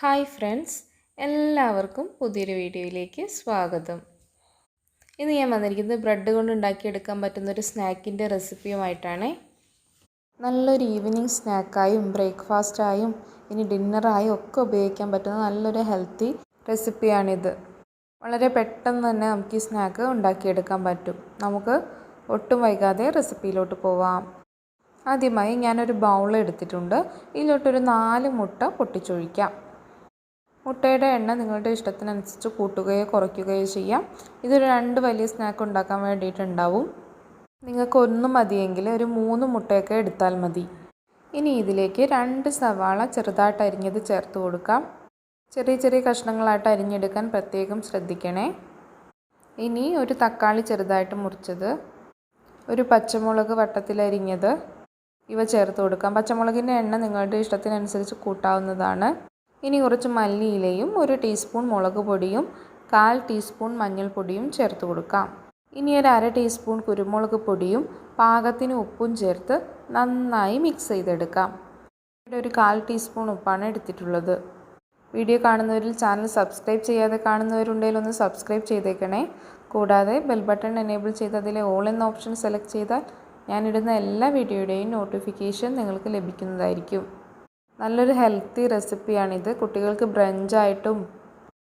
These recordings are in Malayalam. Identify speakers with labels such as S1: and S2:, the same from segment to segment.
S1: ഹായ് ഫ്രണ്ട്സ് എല്ലാവർക്കും പുതിയൊരു വീഡിയോയിലേക്ക് സ്വാഗതം. ഇന്ന് ഞാൻ വന്നിരിക്കുന്നത് ബ്രെഡ് കൊണ്ട് ഉണ്ടാക്കിയെടുക്കാൻ പറ്റുന്ന ഒരു സ്നാക്കിന്റെ റെസിപ്പിയുമായിട്ടാണ്. നല്ലൊരു ഈവനിങ് സ്നാക്കായും ബ്രേക്ക്ഫാസ്റ്റായും ഇനി ഡിന്നറായും ഒക്കെ ഉപയോഗിക്കാൻ പറ്റുന്ന നല്ലൊരു ഹെൽത്തി റെസിപ്പിയാണിത്. വളരെ പെട്ടെന്ന് തന്നെ നമുക്ക് ഈ സ്നാക്ക് ഉണ്ടാക്കിയെടുക്കാൻ പറ്റും. നമുക്ക് ഒട്ടും വൈകാതെ റെസിപ്പിയിലോട്ട് പോവാം. ആദ്യമായി ഞാനൊരു ബൗൾ എടുത്തിട്ടുണ്ട്. ഇതിലോട്ടൊരു നാല് മുട്ട പൊട്ടിച്ചൊഴിക്കാം. മുട്ടയുടെ എണ്ണ നിങ്ങളുടെ ഇഷ്ടത്തിനനുസരിച്ച് കൂട്ടുകയോ കുറയ്ക്കുകയോ ചെയ്യാം. ഇതൊരു രണ്ട് വലിയ സ്നാക്ക് ഉണ്ടാക്കാൻ വേണ്ടിയിട്ടുണ്ടാവും. നിങ്ങൾക്ക് ഒന്ന് മതിയെങ്കിൽ ഒരു മൂന്ന് മുട്ടയൊക്കെ എടുത്താൽ മതി. ഇനി ഇതിലേക്ക് രണ്ട് സവാള ചെറുതായിട്ട് അരിഞ്ഞത് ചേർത്ത് കൊടുക്കാം. ചെറിയ ചെറിയ കഷ്ണങ്ങളായിട്ട് അരിഞ്ഞെടുക്കാൻ പ്രത്യേകം ശ്രദ്ധിക്കണേ. ഇനി ഒരു തക്കാളി ചെറുതായിട്ട് മുറിച്ചത്. ഒരു പച്ചമുളക് വട്ടത്തിലരിഞ്ഞത് ഇവ ചേർത്ത് കൊടുക്കാം. പച്ചമുളകിന്റെ എണ്ണ നിങ്ങളുടെ ഇഷ്ടത്തിനനുസരിച്ച് കൂട്ടാവുന്നതാണ്. ഇനി കുറച്ച് മല്ലിയിലയും ഒരു ടീസ്പൂൺ മുളക് പൊടിയും കാൽ ടീസ്പൂൺ മഞ്ഞൾപ്പൊടിയും ചേർത്ത് കൊടുക്കാം. ഇനി ഒരു അര ടീസ്പൂൺ കുരുമുളക് പൊടിയും പാകത്തിന് ഉപ്പും ചേർത്ത് നന്നായി മിക്സ് ചെയ്തെടുക്കാം. ഇവിടെ ഒരു കാൽ ടീസ്പൂൺ ഉപ്പാണ് എടുത്തിട്ടുള്ളത്. വീഡിയോ കാണുന്നവരിൽ ചാനൽ സബ്സ്ക്രൈബ് ചെയ്യാതെ കാണുന്നവരുണ്ടെങ്കിൽ ഒന്ന് സബ്സ്ക്രൈബ് ചെയ്തേക്കണേ. കൂടാതെ ബെൽ ബട്ടൺ എനേബിൾ ചെയ്ത് അതിലെ ഓൾ എന്ന ഓപ്ഷൻ സെലക്ട് ചെയ്താൽ ഞാനിടുന്ന എല്ലാ വീഡിയോയുടെയും നോട്ടിഫിക്കേഷൻ നിങ്ങൾക്ക് ലഭിക്കുന്നതായിരിക്കും. നല്ലൊരു ഹെൽത്തി റെസിപ്പിയാണിത് കുട്ടികൾക്ക് ബ്രഞ്ചായിട്ടും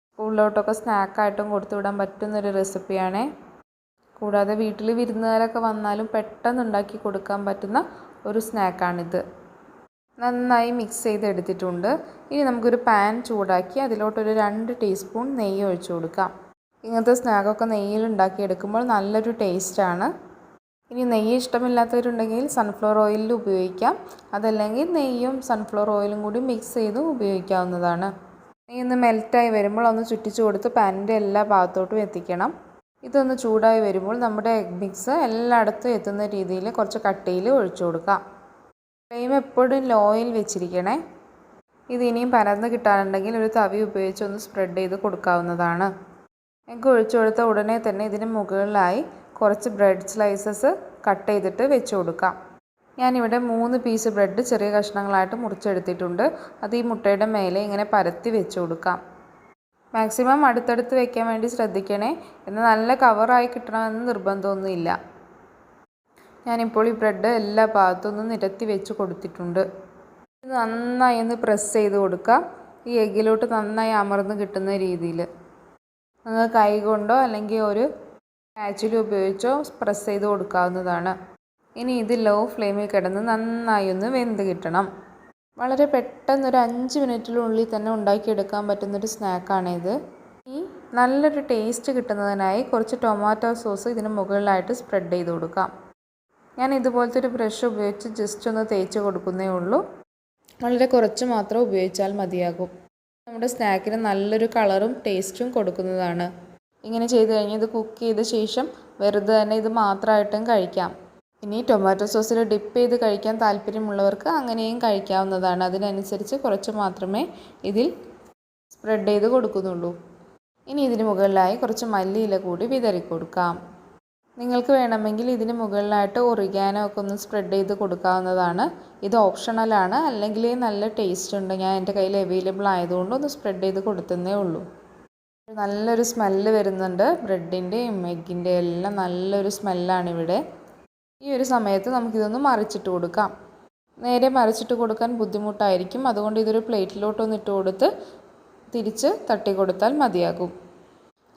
S1: സ്കൂളിലോട്ടൊക്കെ സ്നാക്കായിട്ടും കൊടുത്തു വിടാൻ പറ്റുന്നൊരു റെസിപ്പിയാണേ കൂടാതെ വീട്ടിൽ വിരുന്നുകാരൊക്കെ വന്നാലും പെട്ടെന്ന് ഉണ്ടാക്കി കൊടുക്കാൻ പറ്റുന്ന ഒരു സ്നാക്കാണിത് നന്നായി മിക്സ് ചെയ്തെടുത്തിട്ടുണ്ട് ഇനി നമുക്കൊരു പാൻ ചൂടാക്കി അതിലോട്ടൊരു രണ്ട് ടീസ്പൂൺ നെയ്യ് ഒഴിച്ചു കൊടുക്കാം. ഇങ്ങനത്തെ സ്നാക്കൊക്കെ നെയ്യിൽ ഉണ്ടാക്കിയെടുക്കുമ്പോൾ നല്ലൊരു ടേസ്റ്റാണ് ഇനി നെയ്യ് ഇഷ്ടമില്ലാത്തവരുണ്ടെങ്കിൽ സൺഫ്ലവർ ഓയിലിൽ ഉപയോഗിക്കാം. അതല്ലെങ്കിൽ നെയ്യും സൺഫ്ലവർ ഓയിലും കൂടി മിക്സ് ചെയ്ത് ഉപയോഗിക്കാവുന്നതാണ്. നെയ്യ് ഒന്ന് മെൽറ്റായി വരുമ്പോൾ ഒന്ന് ചുറ്റിച്ചു കൊടുത്ത് പാനിന്റെ എല്ലാ ഭാഗത്തോട്ടും എത്തിക്കണം. ഇതൊന്ന് ചൂടായി വരുമ്പോൾ നമ്മുടെ എഗ് മിക്സ് എല്ലായിടത്തും എത്തുന്ന രീതിയിൽ കുറച്ച് കട്ടിയിൽ ഒഴിച്ചു കൊടുക്കാം. ഫ്ലെയിം എപ്പോഴും ലോയിൽ വെച്ചിരിക്കണേ. ഇത് ഇനിയും പരന്ന് കിട്ടാനുണ്ടെങ്കിൽ ഒരു തവി ഉപയോഗിച്ച് ഒന്ന് സ്പ്രെഡ് ചെയ്ത് കൊടുക്കാവുന്നതാണ്. എഗ് ഒഴിച്ചു കൊടുത്ത ഉടനെ തന്നെ ഇതിന് മുകളിലായി കുറച്ച് ബ്രെഡ് സ്ലൈസസ് കട്ട് ചെയ്തിട്ട് വെച്ച് കൊടുക്കാം. ഞാനിവിടെ മൂന്ന് പീസ് ബ്രെഡ് ചെറിയ കഷ്ണങ്ങളായിട്ട് മുറിച്ചെടുത്തിട്ടുണ്ട്. അത് ഈ മുട്ടയുടെ മേലെ ഇങ്ങനെ പരത്തി വെച്ച് കൊടുക്കാം. മാക്സിമം അടുത്തടുത്ത് വെക്കാൻ വേണ്ടി ശ്രദ്ധിക്കണേ. എന്നാൽ നല്ല കവറായി കിട്ടണമെന്ന് നിർബന്ധമൊന്നുമില്ല. ഞാനിപ്പോൾ ഈ ബ്രെഡ് എല്ലാ ഭാഗത്തുനിന്നും നിരത്തി വെച്ച് കൊടുത്തിട്ടുണ്ട്. നന്നായി ഒന്ന് പ്രസ് ചെയ്ത് കൊടുക്കാം. ഈ എഗ്ഗിലോട്ട് നന്നായി അമർന്ന് കിട്ടുന്ന രീതിയിൽ. നിങ്ങൾ കൈ കൊണ്ടോ അല്ലെങ്കിൽ ഒരു ആക്ച്വലി ഉപയോഗിച്ചോ? പ്രസ് ചെയ്ത് കൊടുക്കാവുന്നതാണ്. ഇനി ഇത് ലോ ഫ്ലെയിമിൽ കിടന്ന് നന്നായി ഒന്ന് വെന്ത് കിട്ടണം. വളരെ പെട്ടെന്ന് ഒരു അഞ്ച് മിനിറ്റിനുള്ളിൽ തന്നെ ഉണ്ടാക്കിയെടുക്കാൻ പറ്റുന്നൊരു സ്നാക്കാണിത് ഈ നല്ലൊരു ടേസ്റ്റ് കിട്ടുന്നതിനായി കുറച്ച് ടൊമാറ്റോ സോസ് ഇതിന് മുകളിലായിട്ട് സ്പ്രെഡ് ചെയ്ത് കൊടുക്കാം. ഞാൻ ഇതുപോലത്തെ ഒരു ബ്രഷ് ഉപയോഗിച്ച് ജസ്റ്റ് ഒന്ന് തേച്ച് കൊടുക്കുന്നേ ഉള്ളൂ. വളരെ കുറച്ച് മാത്രം ഉപയോഗിച്ചാൽ മതിയാകും. നമ്മുടെ സ്നാക്കിന് നല്ലൊരു കളറും ടേസ്റ്റും കൊടുക്കുന്നതാണ്. ഇങ്ങനെ ചെയ്ത് കഴിഞ്ഞ് ഇത് കുക്ക് ചെയ്ത ശേഷം വെറുതെ തന്നെ ഇത് മാത്രമായിട്ടും കഴിക്കാം. ഇനി ടൊമാറ്റോ സോസിൽ ഡിപ്പ് ചെയ്ത് കഴിക്കാൻ താല്പര്യമുള്ളവർക്ക് അങ്ങനെയും കഴിക്കാവുന്നതാണ്. അതിനനുസരിച്ച് കുറച്ച് മാത്രമേ ഇതിൽ സ്പ്രെഡ് ചെയ്ത് കൊടുക്കുന്നുള്ളൂ. ഇനി ഇതിന് മുകളിലായി കുറച്ച് മല്ലിയില കൂടി വിതറി കൊടുക്കാം. നിങ്ങൾക്ക് വേണമെങ്കിൽ ഇതിന് മുകളിലായിട്ട് ഒറിഗാനോ ഒക്കെ ഒന്ന് സ്പ്രെഡ് ചെയ്ത് കൊടുക്കാവുന്നതാണ്. ഇത് ഓപ്ഷണലാണ് അല്ലെങ്കിൽ നല്ല ടേസ്റ്റ് ഉണ്ട്. ഞാൻ എന്റെ കയ്യിൽ അവൈലബിൾ ആയതുകൊണ്ട് ഒന്ന് സ്പ്രെഡ് ചെയ്ത് കൊടുത്തതേ ഉള്ളൂ. നല്ലൊരു സ്മെല്ല് വരുന്നുണ്ട്. ബ്രെഡിന്റെയും എഗ്ഗിന്റെ എല്ലാം നല്ലൊരു സ്മെല്ലാണ് ഇവിടെ. ഈ ഒരു സമയത്ത് നമുക്കിതൊന്ന് മറിച്ചിട്ട് കൊടുക്കാം. നേരെ മറിച്ചിട്ട് കൊടുക്കാൻ ബുദ്ധിമുട്ടായിരിക്കും. അതുകൊണ്ട് ഇതൊരു പ്ലേറ്റിലോട്ടൊന്ന് ഇട്ട് കൊടുത്ത് തിരിച്ച് തട്ടി കൊടുത്താൽ മതിയാകും.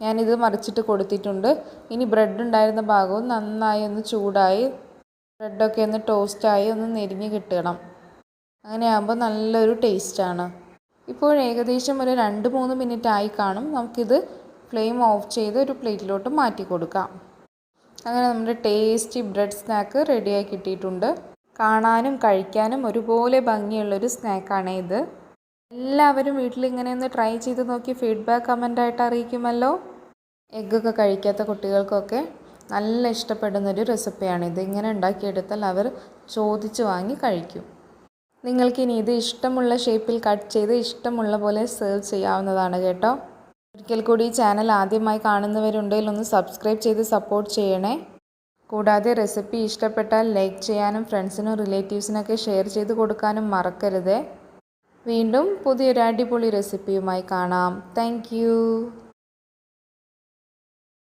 S1: ഞാനിത് മറിച്ചിട്ട് കൊടുത്തിട്ടുണ്ട്. ഇനി ബ്രെഡ് ഉണ്ടായിരുന്ന ഭാഗവും നന്നായി ഒന്ന് ചൂടായി ബ്രെഡൊക്കെ ഒന്ന് ടോസ്റ്റായി ഒന്ന് നെരിഞ്ഞ് കിട്ടണം. അങ്ങനെയാകുമ്പോൾ നല്ലൊരു ടേസ്റ്റാണ്. ഇപ്പോൾ ഏകദേശം ഒരു രണ്ട് മൂന്ന് മിനിറ്റ് ആയി കാണും. നമുക്കിത് ഫ്ലെയിം ഓഫ് ചെയ്ത് ഒരു പ്ലേറ്റിലോട്ട് മാറ്റി കൊടുക്കാം. അങ്ങനെ നമ്മുടെ ടേസ്റ്റി ബ്രെഡ് സ്നാക്ക് റെഡിയായി കിട്ടിയിട്ടുണ്ട്. കാണാനും കഴിക്കാനും ഒരുപോലെ ഭംഗിയുള്ളൊരു സ്നാക്കാണ് ഇത്. എല്ലാവരും വീട്ടിൽ ഇങ്ങനെ ഒന്ന് ട്രൈ ചെയ്ത് നോക്കി ഫീഡ്ബാക്ക് കമന്റായിട്ട് അറിയിക്കുമല്ലോ. എഗ്ഗൊക്കെ കഴിക്കാത്ത കുട്ടികൾക്കൊക്കെ നല്ല ഇഷ്ടപ്പെടുന്നൊരു റെസിപ്പിയാണ് ഇത് ഇങ്ങനെ ഉണ്ടാക്കിയെടുത്താൽ അവർ ചോദിച്ച് വാങ്ങി കഴിക്കും. നിങ്ങൾക്കിനി ഇത് ഇഷ്ടമുള്ള ഷേപ്പിൽ കട്ട് ചെയ്ത് ഇഷ്ടമുള്ള പോലെ സെർവ് ചെയ്യാവുന്നതാണ് കേട്ടോ. ഒരിക്കൽ കൂടി ഈ ചാനൽ ആദ്യമായി കാണുന്നവരുണ്ടെങ്കിൽ ഒന്ന് സബ്സ്ക്രൈബ് ചെയ്ത് സപ്പോർട്ട് ചെയ്യണേ. കൂടാതെ റെസിപ്പി ഇഷ്ടപ്പെട്ടാൽ ലൈക്ക് ചെയ്യാനും ഫ്രണ്ട്സിനും റിലേറ്റീവ്സിനൊക്കെ ഷെയർ ചെയ്ത് കൊടുക്കാനും മറക്കരുത്. വീണ്ടും പുതിയൊരു അടിപൊളി റെസിപ്പിയുമായി കാണാം. താങ്ക്